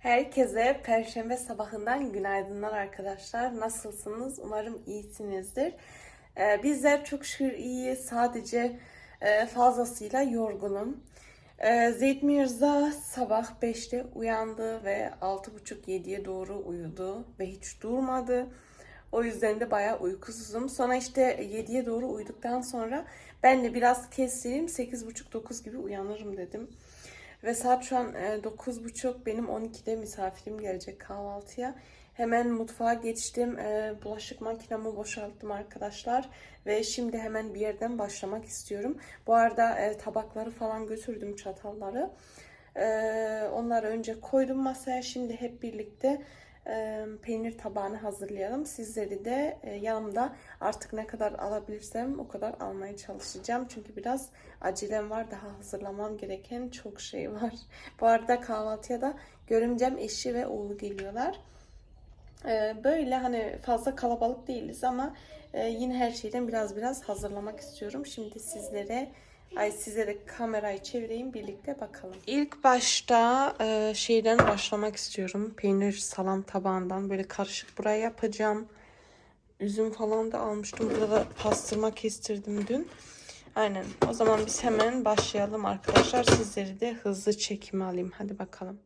Herkese Perşembe sabahından günaydınlar arkadaşlar. Nasılsınız? Umarım iyisinizdir. Ee, bizler çok şükür iyiyiz. Sadece e, fazlasıyla yorgunum. Ee, Zeyt Mirza sabah 5'te uyandı ve 6.30-7'ye doğru uyudu ve hiç durmadı. O yüzden de bayağı uykusuzum. Sonra işte 7'ye doğru uyuduktan sonra ben de biraz keseyim 8.30-9 gibi uyanırım dedim. Ve saat şu an e, 9.30 benim 12'de misafirim gelecek kahvaltıya. Hemen mutfağa geçtim. E, bulaşık makinamı boşalttım arkadaşlar. Ve şimdi hemen bir yerden başlamak istiyorum. Bu arada e, tabakları falan götürdüm çatalları. E, onları önce koydum masaya. Şimdi hep birlikte e, peynir tabağını hazırlayalım. Sizleri de yanımda artık ne kadar alabilirsem o kadar almaya çalışacağım. Çünkü biraz acelem var. Daha hazırlamam gereken çok şey var. Bu arada kahvaltıya da görümcem eşi ve oğlu geliyorlar. Böyle hani fazla kalabalık değiliz ama yine her şeyden biraz biraz hazırlamak istiyorum. Şimdi sizlere Ay size de kamerayı çevireyim birlikte bakalım. İlk başta e, şeyden başlamak istiyorum. Peynir salam tabağından böyle karışık buraya yapacağım. Üzüm falan da almıştım. Burada da pastırma kestirdim dün. Aynen. O zaman biz hemen başlayalım arkadaşlar. Sizleri de hızlı çekime alayım. Hadi bakalım.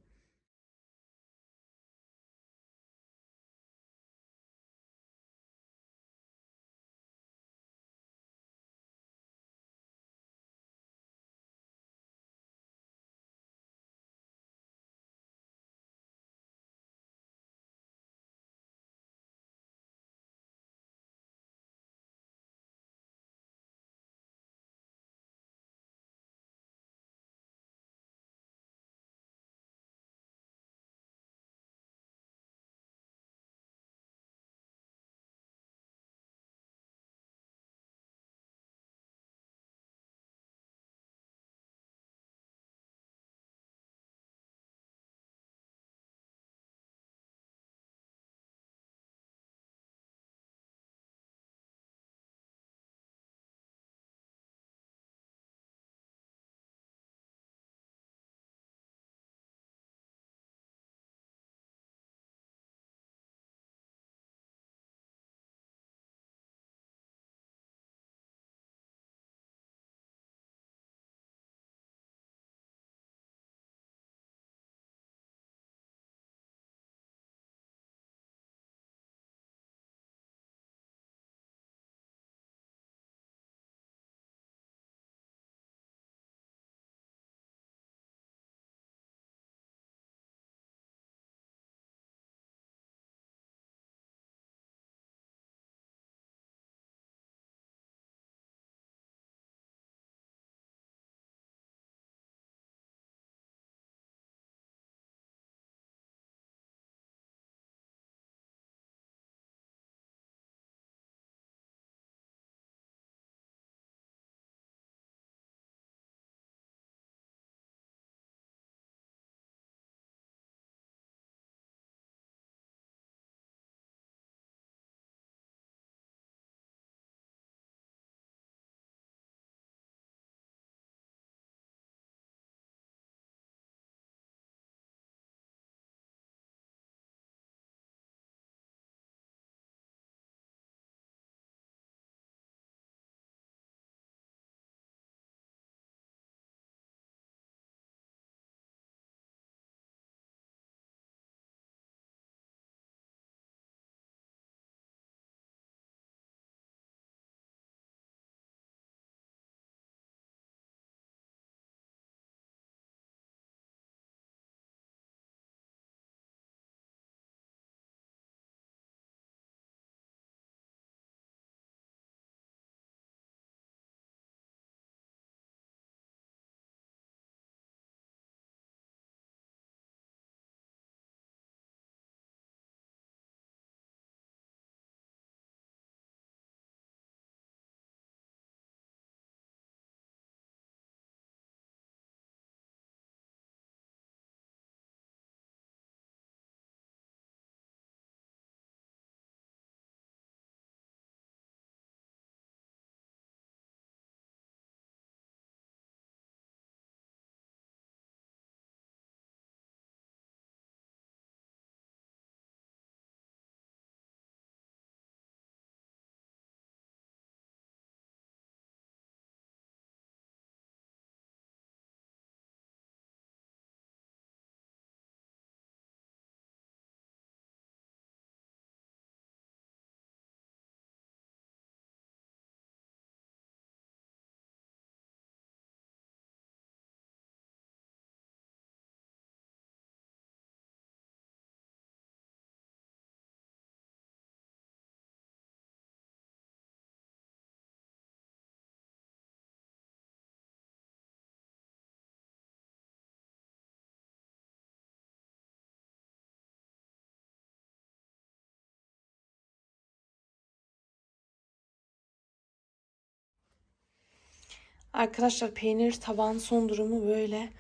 Arkadaşlar peynir tabağın son durumu böyle.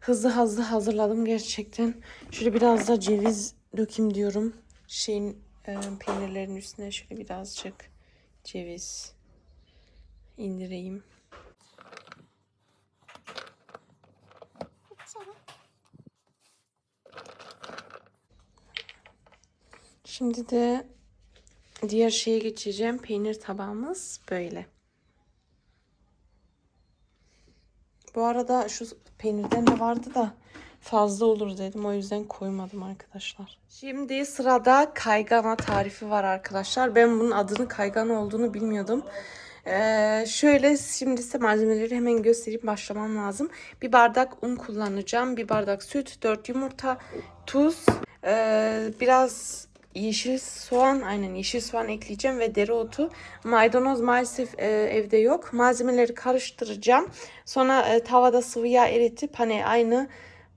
Hızlı hızlı hazırladım gerçekten. Şöyle biraz da ceviz dökeyim diyorum. Şeyin e, peynirlerin üstüne şöyle birazcık ceviz indireyim. Şimdi de diğer şeye geçeceğim. Peynir tabağımız böyle. Bu arada şu peynirden de vardı da fazla olur dedim. O yüzden koymadım arkadaşlar. Şimdi sırada kaygana tarifi var arkadaşlar. Ben bunun adının kaygana olduğunu bilmiyordum. Ee, şöyle şimdi size malzemeleri hemen göstereyim başlamam lazım. Bir bardak un kullanacağım. Bir bardak süt, 4 yumurta, tuz, ee, biraz yeşil soğan, aynen yeşil soğan ekleyeceğim ve dereotu. Maydanoz maalesef e, evde yok. Malzemeleri karıştıracağım. Sonra e, tavada sıvı yağ eritip hani aynı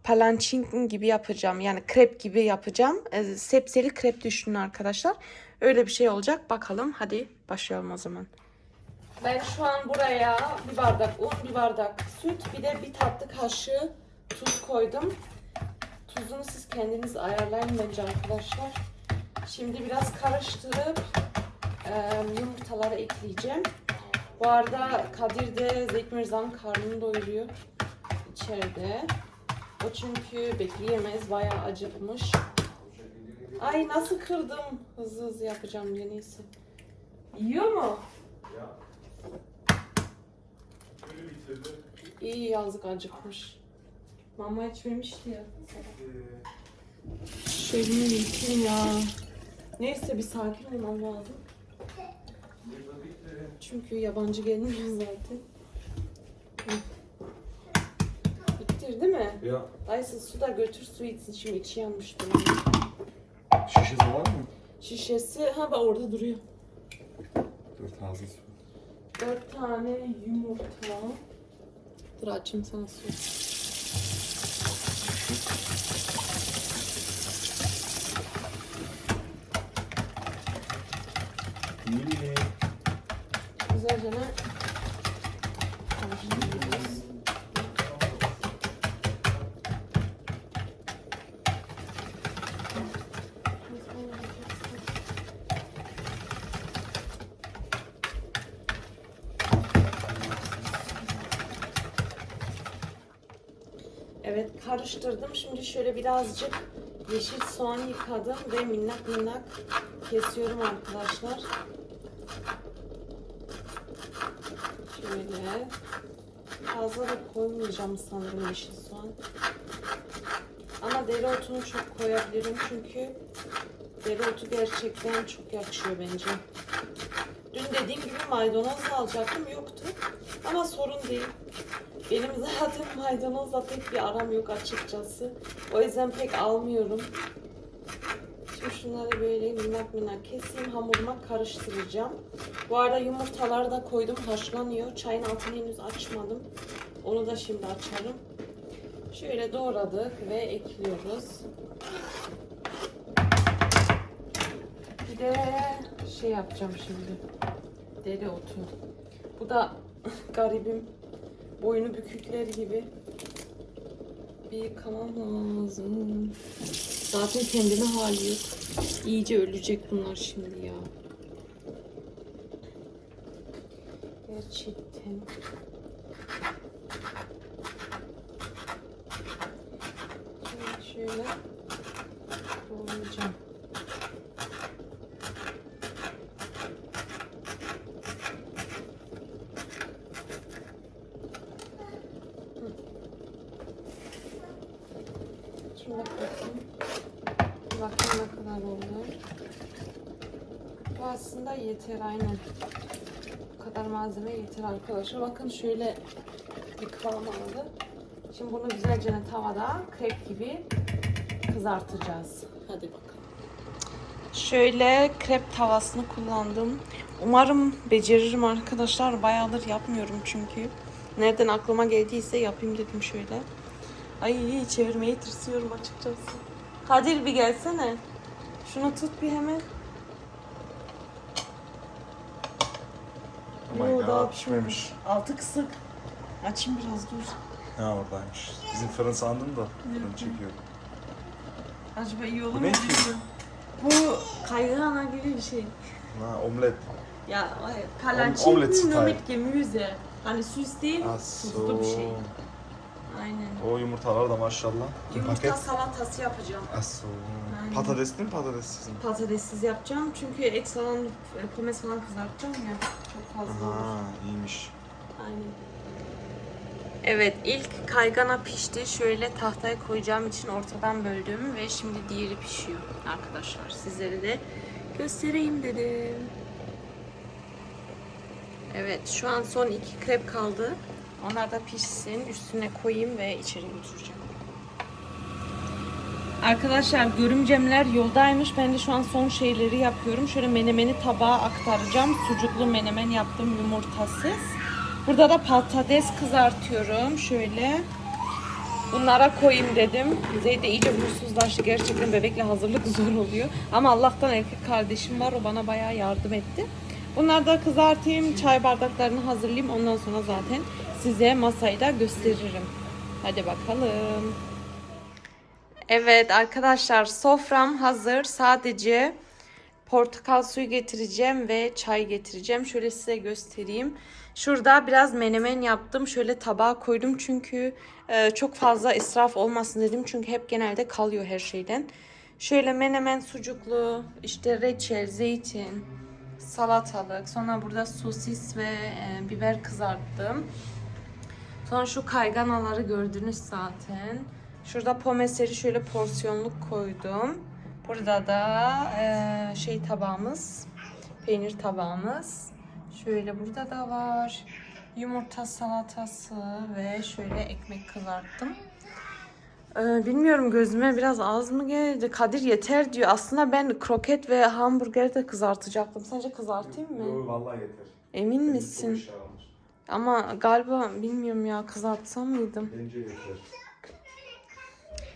palançin gibi yapacağım. Yani krep gibi yapacağım. E, sepseli krep düşünün arkadaşlar. Öyle bir şey olacak. Bakalım. Hadi başlayalım o zaman. Ben şu an buraya bir bardak un, bir bardak süt, bir de bir tatlı kaşığı tuz koydum. Tuzunu siz kendiniz ayarlayın bence arkadaşlar. Şimdi biraz karıştırıp e, yumurtaları ekleyeceğim. Bu arada Kadir de Zeki Mirza'nın karnını doyuruyor içeride. O çünkü bekleyemez, bayağı acıkmış. Ay nasıl kırdım? Hızlı hızlı yapacağım diye neyse. Yiyor mu? İyi yazık acıkmış. Mama içmemişti ya. Şöyle yiyeyim ya. Neyse bir sakin olmam lazım. Çünkü yabancı gelmiyor zaten. Hı. Bitir değil mi? Ya Ayşe su da götür su içsin şimdi içi yanmış duruyor. şişesi var mı? Şişesi ha bak orada duruyor. Dur taze su. Dört tane yumurta. Dur açayım sana su. İyi. Güzelce ne? karıştırıyoruz. Evet karıştırdım. Şimdi şöyle birazcık yeşil soğan yıkadım ve minnak minnak kesiyorum arkadaşlar. Şöyle. Fazla da koymayacağım sanırım yeşil soğan. Ama dereotunu çok koyabilirim çünkü dereotu gerçekten çok yakışıyor bence. Dün dediğim gibi maydanoz da alacaktım yoktu. Ama sorun değil. Benim zaten maydanozla pek bir aram yok açıkçası. O yüzden pek almıyorum. Şimdi şunları böyle minnak minnak keseyim. Hamuruma karıştıracağım. Bu arada yumurtaları da koydum. Haşlanıyor. Çayın altını henüz açmadım. Onu da şimdi açarım. Şöyle doğradık ve ekliyoruz. Bir de şey yapacağım şimdi. Dereotu. Bu da garibim. Boynu bükükler gibi. Bir yıkamam lazım. Zaten kendine hali yok. İyice ölecek bunlar şimdi ya. Gerçekten. Şöyle Bakayım ne kadar oldu. Bu aslında yeter aynen. Bu kadar malzeme yeter arkadaşlar. Bakın şöyle bir kıvam aldı. Şimdi bunu güzelce tavada krep gibi kızartacağız. Hadi bakalım. Şöyle krep tavasını kullandım. Umarım beceririm arkadaşlar. Bayağıdır yapmıyorum çünkü. Nereden aklıma geldiyse yapayım dedim şöyle. Ay çevirmeyi tırsıyorum açıkçası. Kadir bir gelsene. Şunu tut bir hemen. My Yo, daha pişmemiş. Altı kısık. Açayım biraz dur. Ha oradaymış. Bizim fırın sandım da fırın çekiyor. Acaba iyi olur Bu mu? ne ki? Bu kaygana gibi bir şey. Ha omlet. Ya Om- kalançin omelette style. mit Gemüse. Hani süs değil, tuzlu bir şey. Aynen. O yumurtalar da maşallah. Yumurta paket. salatası yapacağım. Aynen. Patatesli mi patatessiz mi? Patatessiz yapacağım çünkü ek salam, e, pomes falan kızartacağım ya. Çok fazla olur. Ha iyiymiş. Aynen. Evet ilk kaygana pişti. Şöyle tahtaya koyacağım için ortadan böldüm ve şimdi diğeri pişiyor arkadaşlar. Sizlere de göstereyim dedim. Evet şu an son iki krep kaldı. Onlar da pişsin. Üstüne koyayım ve içeri götüreceğim. Arkadaşlar görümcemler yoldaymış. Ben de şu an son şeyleri yapıyorum. Şöyle menemeni tabağa aktaracağım. Sucuklu menemen yaptım yumurtasız. Burada da patates kızartıyorum. Şöyle. Bunlara koyayım dedim. Kuzey de iyice huysuzlaştı. Gerçekten bebekle hazırlık zor oluyor. Ama Allah'tan erkek kardeşim var. O bana bayağı yardım etti. Bunları da kızartayım. Çay bardaklarını hazırlayayım. Ondan sonra zaten size masayı da gösteririm. Hadi bakalım. Evet arkadaşlar sofram hazır. Sadece portakal suyu getireceğim ve çay getireceğim. Şöyle size göstereyim. Şurada biraz menemen yaptım. Şöyle tabağa koydum çünkü e, çok fazla israf olmasın dedim. Çünkü hep genelde kalıyor her şeyden. Şöyle menemen sucuklu, işte reçel, zeytin, salatalık. Sonra burada sosis ve e, biber kızarttım. Sonra şu kayganaları gördünüz zaten. Şurada pomeseri şöyle porsiyonluk koydum. Burada da eee, şey tabağımız, peynir tabağımız. Şöyle burada da var. Yumurta salatası ve şöyle ekmek kızarttım. Ee, bilmiyorum gözüme biraz az mı geldi? Kadir yeter diyor. Aslında ben kroket ve hamburger de kızartacaktım. Sence kızartayım mı? vallahi yeter. Emin misin? Ama galiba bilmiyorum ya kızartsam mıydım? Bence yeter.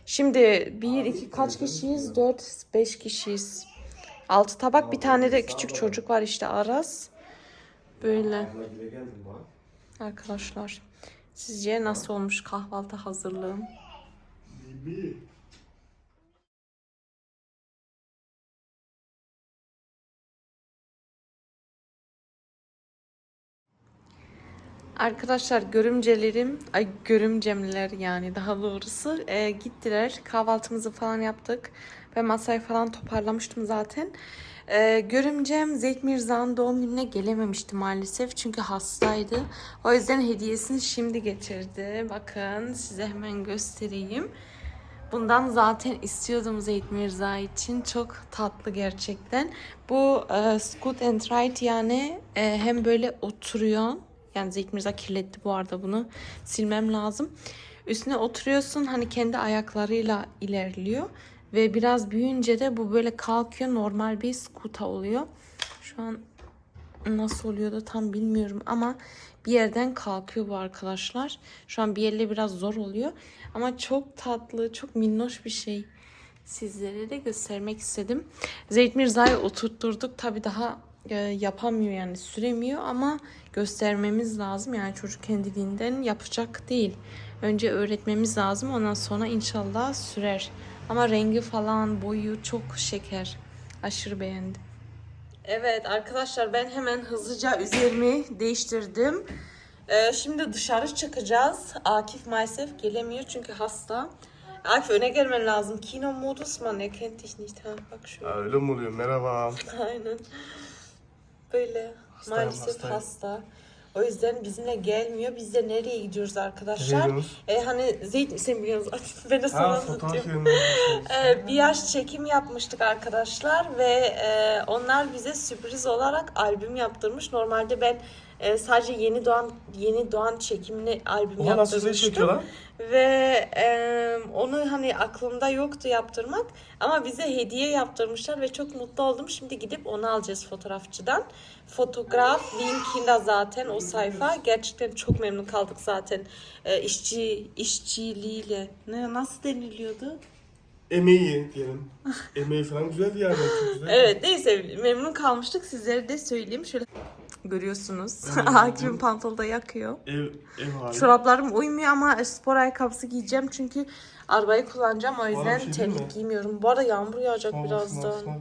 Şimdi bir, iki kaç kişiyiz? Dört, beş kişiyiz. Altı tabak bir tane de küçük çocuk var işte Aras. Böyle arkadaşlar. Sizce nasıl olmuş kahvaltı hazırlığım? Arkadaşlar görümcelerim, ay görümcemler yani daha doğrusu e, gittiler. Kahvaltımızı falan yaptık ve masayı falan toparlamıştım zaten. E, görümcem Zeyt Mirza'nın doğum gününe gelememişti maalesef çünkü hastaydı. O yüzden hediyesini şimdi getirdi. Bakın size hemen göstereyim. Bundan zaten istiyordum Zeyt Mirza için. Çok tatlı gerçekten. Bu e, Scoot and Ride yani e, hem böyle oturuyor. Yani Zeyt Mirza kirletti bu arada bunu. Silmem lazım. Üstüne oturuyorsun hani kendi ayaklarıyla ilerliyor. Ve biraz büyüyünce de bu böyle kalkıyor. Normal bir skuta oluyor. Şu an nasıl oluyordu tam bilmiyorum ama bir yerden kalkıyor bu arkadaşlar. Şu an bir yerle biraz zor oluyor ama çok tatlı, çok minnoş bir şey. Sizlere de göstermek istedim. Zeyt Mirza'yı oturtturduk. Tabi daha e, yapamıyor yani süremiyor ama göstermemiz lazım. Yani çocuk kendiliğinden yapacak değil. Önce öğretmemiz lazım ondan sonra inşallah sürer. Ama rengi falan boyu çok şeker. Aşırı beğendim. Evet arkadaşlar ben hemen hızlıca üzerimi değiştirdim. Ee, şimdi dışarı çıkacağız. Akif maalesef gelemiyor çünkü hasta. Akif öne gelmen lazım. Kino modus man erkennt dich nicht. Ha, bak şöyle. Öyle mi oluyor? Merhaba. Aynen. Böyle Hastayım, maalesef hastayım. hasta. O yüzden bizimle gelmiyor. Biz de nereye gidiyoruz arkadaşlar? gidiyorsunuz? E, hani Zeyt sen biliyorsun. Ben de sana Ha anlatıyorum. Ee, bir yaş çekim yapmıştık arkadaşlar ve e, onlar bize sürpriz olarak albüm yaptırmış. Normalde ben e, sadece yeni doğan yeni doğan çekimli albüm Oha nasıl çekiyorlar? Ve e, onu hani aklımda yoktu yaptırmak ama bize hediye yaptırmışlar ve çok mutlu oldum. Şimdi gidip onu alacağız fotoğrafçıdan. Fotoğraf linkinde zaten o sayfa. Gerçekten çok memnun kaldık zaten e, işçi işçiliğiyle. Ne nasıl deniliyordu? Emeği diyelim. Emeği falan güzeldi yani. Çok güzel. Evet neyse memnun kalmıştık. Sizlere de söyleyeyim. Şöyle Görüyorsunuz. Akif'in pantolonu da yakıyor. Ev, ev hali. Çoraplarım uymuyor ama spor ayakkabısı giyeceğim çünkü arabayı kullanacağım. O yüzden şey terlik giymiyorum. Bu arada yağmur yağacak Olsun, birazdan.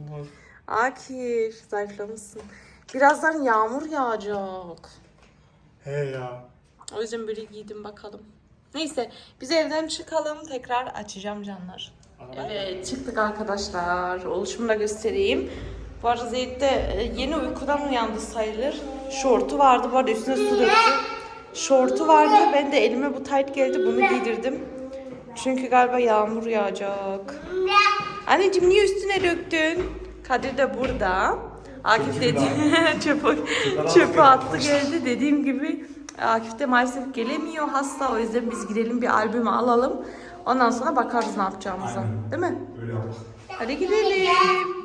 Akif zayıflamışsın. Birazdan yağmur yağacak. He ya. O yüzden böyle giydim bakalım. Neyse biz evden çıkalım tekrar açacağım canlar. Evet çıktık arkadaşlar. Oluşumu da göstereyim. Bu arada Zeyd de e, yeni uykudan uyandı sayılır. Şortu vardı bu arada üstüne su döktü. Şortu vardı ben de elime bu tayt geldi bunu giydirdim. Çünkü galiba yağmur yağacak. Anneciğim niye üstüne döktün? Kadir de burada. Akif dedi çöpü, çöpü attı geldi dediğim gibi Akif de maalesef gelemiyor hasta o yüzden biz gidelim bir albümü alalım. Ondan sonra bakarız ne yapacağımıza. Değil mi? Öyle yapalım. Hadi gidelim.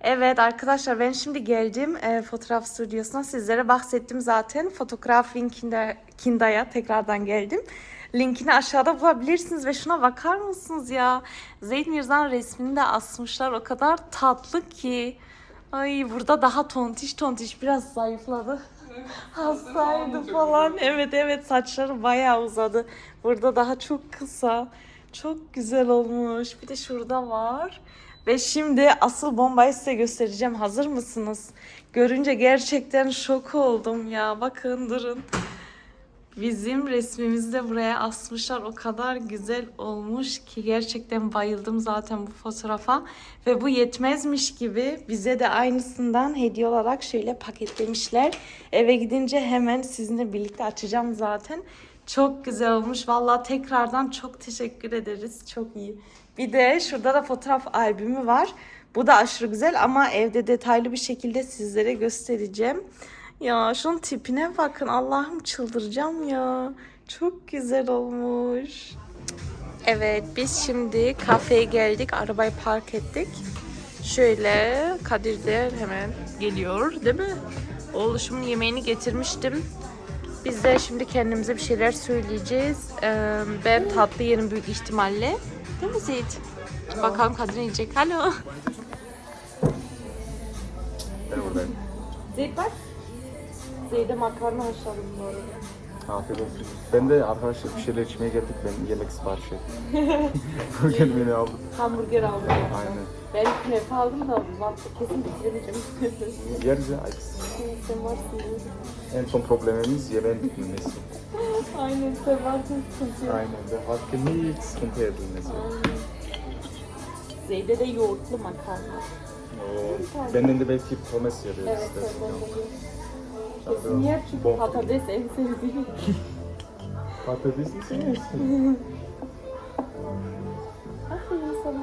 Evet arkadaşlar ben şimdi geldim e, fotoğraf stüdyosuna. Sizlere bahsettim zaten. Fotoğraf linkinde Kinda'ya tekrardan geldim. Linkini aşağıda bulabilirsiniz ve şuna bakar mısınız ya? Zeyd Mirza'nın resmini de asmışlar. O kadar tatlı ki. Ay burada daha tontiş tontiş biraz zayıfladı. Hastaydı falan. Evet evet saçları bayağı uzadı. Burada daha çok kısa. Çok güzel olmuş. Bir de şurada var. Ve şimdi asıl bombayı size göstereceğim. Hazır mısınız? Görünce gerçekten şok oldum ya. Bakın durun. Bizim resmimizi de buraya asmışlar. O kadar güzel olmuş ki gerçekten bayıldım zaten bu fotoğrafa. Ve bu yetmezmiş gibi bize de aynısından hediye olarak şöyle paketlemişler. Eve gidince hemen sizinle birlikte açacağım zaten. Çok güzel olmuş. Vallahi tekrardan çok teşekkür ederiz. Çok iyi. Bir de şurada da fotoğraf albümü var. Bu da aşırı güzel ama evde detaylı bir şekilde sizlere göstereceğim. Ya şunun tipine bakın. Allah'ım çıldıracağım ya. Çok güzel olmuş. Evet biz şimdi kafeye geldik. Arabayı park ettik. Şöyle Kadir de hemen geliyor değil mi? Oğluşumun yemeğini getirmiştim. Biz de şimdi kendimize bir şeyler söyleyeceğiz. Ee, ben tatlı yerim büyük ihtimalle. Değil mi Zeyt? Bakalım Kadir ne yiyecek. Alo. Ben buradayım. Zeyt bak. Zeyt'e makarna haşladım bu arada. Afiyet olsun. Ben de arkadaşlar bir şeyler içmeye geldik. Ben yemek sipariş ettim. Bugün beni aldım. Hamburger aldım. Aynen. Ben künefe aldım da bak, kesin bitiremeyeceğim. Yeriz ya. Ay, sen varsın. En son problemimiz yemeğin bitmemesi. Aynen varsın sıkıntı yok. Aynen. Ve hakkın hiç sıkıntı edilmesi. Aynen. Zeyde de yoğurtlu makarna. Oo. Benden de belki pomes yarıyor Evet, evet, evet. Yer çünkü patates en sevdiğim. Patates mi seviyorsun? Aferin sana.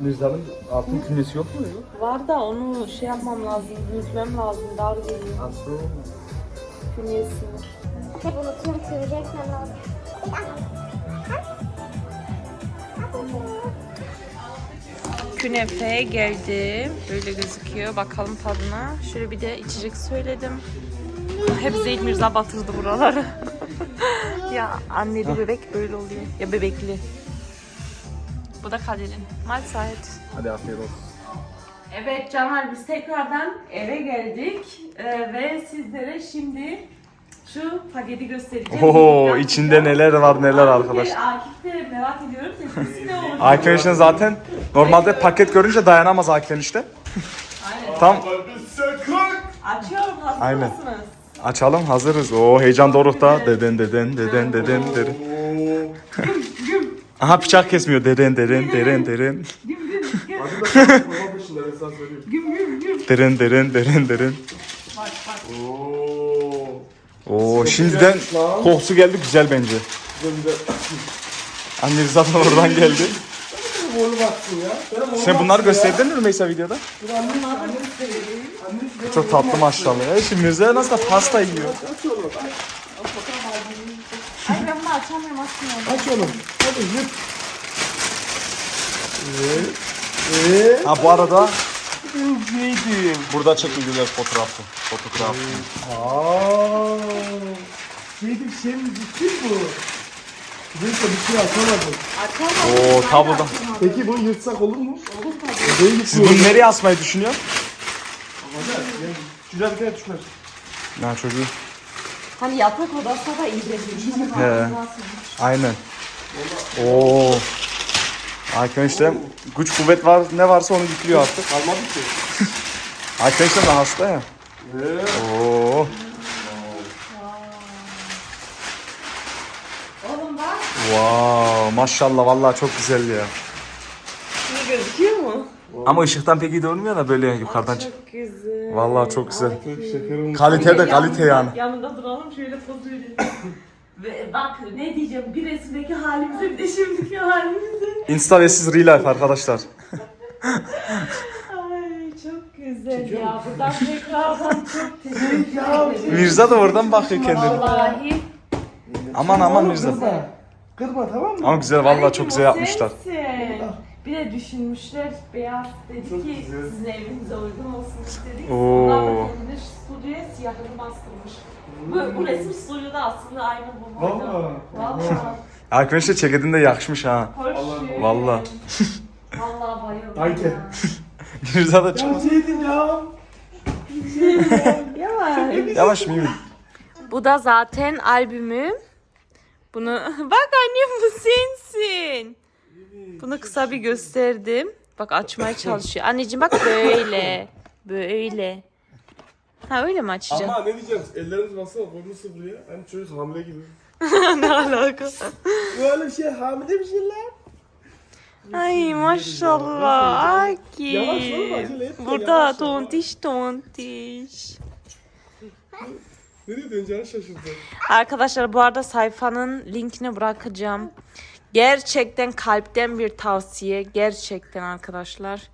Mirza'nın altın künyesi yok mu? Var da onu şey yapmam lazım, büyütmem lazım. Dar geliyor Aslı künyesini. Hep unutuyorum söyleyeceksen lazım. Künefeye geldi. Böyle gözüküyor. Bakalım tadına. Şöyle bir de içecek söyledim. Hep Zeyd Mirza batırdı buraları. ya anneli bebek böyle oluyor. Ya bebekli. Bu da Kadir'in. Mahlzeit. Hadi afiyet olsun. Evet Caner biz tekrardan eve geldik Ee, ve sizlere şimdi şu paketi göstereceğim. Oo içinde neler var neler arkadaş. Akif de- Akif de merak ediyorum tepkisi ne olacak? Arkadaşlar zaten normalde paket görünce dayanamaz Akif işte. Tam Açıyorum hazır Aynen. mısınız? açalım hazırız. Oo heyecan dorukta. Deden deden deden deden deden. Aha bıçak kesmiyor. Deden deren deren deren. Hadi da baba peşinde ben sana söyleyeyim. Deren deren deren deren. Oo. Oo şimdiden kokusu geldi güzel bence. Güzel güzel. Anne zaten oradan geldi. Boyu baksın ya. Oğlum Sen bunları gösterdin mi Rümeysa videoda? Çok tatlı maşallah. Ya şimdi Mirza nasıl da pasta yiyor. Oğlum. Ay ben bunu açamıyorum açmıyorum. Aç oğlum. Hadi yut. Evet. Evet. Ha bu arada Neydi? burada çekildiler fotoğrafı. Fotoğraf. Aaa. Neydi şey mi? Ciddi bu. Neyse bir şey açamadım. Açamadım. Oo tabloda. Peki bunu yırtsak olur mu? Olur tabii. Siz bunu nereye asmayı düşünüyor? Güzel bir tane düşmez. Ya çocuğu. Hani yatak odası da indirmiş. He. Aynen. Oo. Arkadaşlar güç kuvvet var ne varsa onu yüklüyor artık. Kalmadı ki. Arkadaşlar da hasta ya. Eee. Oo. Oğlum bak. Wow, maşallah vallahi çok güzel ya. Şimdi gözüküyor mu? Ama ışıktan pek iyi durmuyor da böyle yukarıdan çık. Çok güzel. Vallahi çok güzel. Çok şeker olmuş. Kalite de kalite yani. Yanında duralım şöyle poz verelim. Ve bak ne diyeceğim bir resimdeki halimize bir de şimdiki halimize. Insta ve siz real life arkadaşlar. Ay çok güzel ya. Buradan tekrardan çok teşekkür ederim. Mirza da oradan bakıyor kendine. Vallahi. Aman aman Mirza. Kırma. Kırma tamam mı? Ama güzel vallahi çok güzel yapmışlar. Sensin. Bir de düşünmüşler beyaz dedi Çok ki güzel. sizin evinize uygun olsun istedik. Oo. Bunlar da stüdyoya siyahını bastırmış. Bu, bu resim stüdyoda aslında aynı bu. Valla. Valla. Arkadaşlar ceketinde yakışmış ha. Hoş. Vallahi. Valla bayıldım. Ya. Mirza da Ya çok. şeydim ya. Yavaş. Yavaş mıyım? Bu da zaten albümüm. Bunu bak annem bu sensin. Bunu kısa bir gösterdim. Bak açmaya çalışıyor. Anneciğim bak böyle. Böyle. Ha öyle mi açacaksın? Ama ne diyeceğim? Ellerimiz baksana kolunu sıvırıyor. Hani çocuk hamile gibi. ne alaka? Böyle bir şey hamile bir şeyler. Ay maşallah. Yavaş oğlum, Aki. acele etme, Burada tontiş tontiş. Nereye döneceğini şaşırdım. Arkadaşlar bu arada sayfanın linkini bırakacağım. Gerçekten kalpten bir tavsiye. Gerçekten arkadaşlar.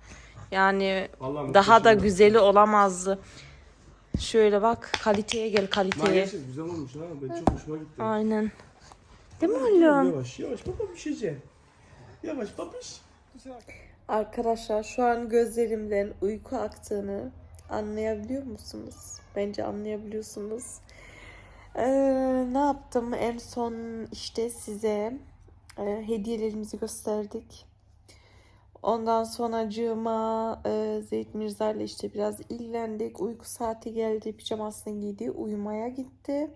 Yani Vallahi daha da güzeli olamazdı. Şöyle bak kaliteye gel kaliteye. gerçekten güzel olmuş ha. Ben çok hoşuma gitti. Aynen. Değil mi oğlum? Yavaş yavaş baba bir şey Yavaş babiş. Arkadaşlar şu an gözlerimden uyku aktığını anlayabiliyor musunuz? Bence anlayabiliyorsunuz. Ee, ne yaptım? En son işte size e, hediyelerimizi gösterdik. Ondan sonra cığıma e, Zeyt Mirza işte biraz ilgilendik. Uyku saati geldi. Pijamasını giydi. Uyumaya gitti.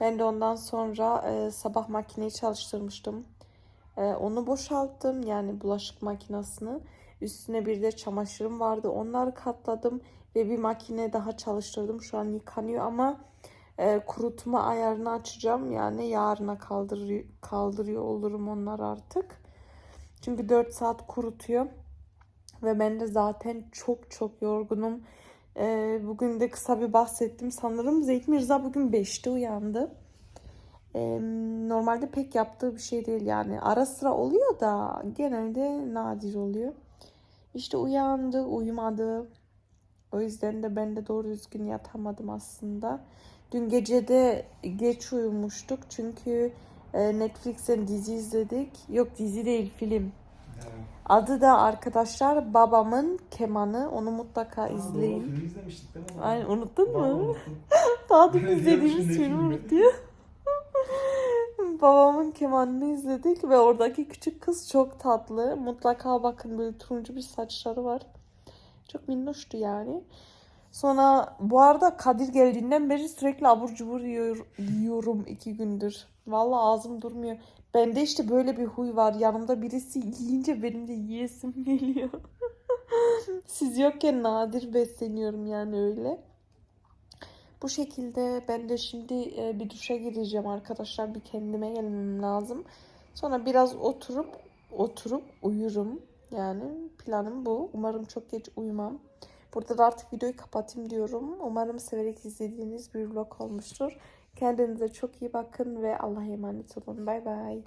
Ben de ondan sonra e, sabah makineyi çalıştırmıştım. Ee, onu boşalttım yani bulaşık makinesini. Üstüne bir de çamaşırım vardı. Onları katladım ve bir makine daha çalıştırdım. Şu an yıkanıyor ama e, kurutma ayarını açacağım. Yani yarına kaldırıyor, kaldırıyor olurum onlar artık. Çünkü 4 saat kurutuyor. Ve ben de zaten çok çok yorgunum. Ee, bugün de kısa bir bahsettim. Sanırım Zeyt Mirza bugün 5'te uyandı. Ee, normalde pek yaptığı bir şey değil yani. Ara sıra oluyor da genelde nadir oluyor. İşte uyandı, uyumadı. O yüzden de ben de doğru düzgün yatamadım aslında. Dün gece de geç uyumuştuk çünkü e, Netflix'ten dizi izledik. Yok dizi değil film. Adı da arkadaşlar Babamın Kemanı. Onu mutlaka izleyin. Film izlemiştik değil mi? Ay unuttun mu? Daha dün izlediğimiz filmi. unutuyor. Babamın kemanını izledik ve oradaki küçük kız çok tatlı. Mutlaka bakın böyle turuncu bir saçları var. Çok minnoştu yani. Sonra bu arada Kadir geldiğinden beri sürekli abur cubur yiyor, yiyorum iki gündür. Vallahi ağzım durmuyor. Bende işte böyle bir huy var. Yanımda birisi yiyince benim de yiyesim geliyor. Siz yokken nadir besleniyorum yani öyle. Bu şekilde ben de şimdi e, bir duşa gireceğim arkadaşlar. Bir kendime gelmem lazım. Sonra biraz oturup oturup uyurum. Yani planım bu. Umarım çok geç uyumam. Burada da artık videoyu kapatayım diyorum. Umarım severek izlediğiniz bir vlog olmuştur. Kendinize çok iyi bakın ve Allah'a emanet olun. Bay bay.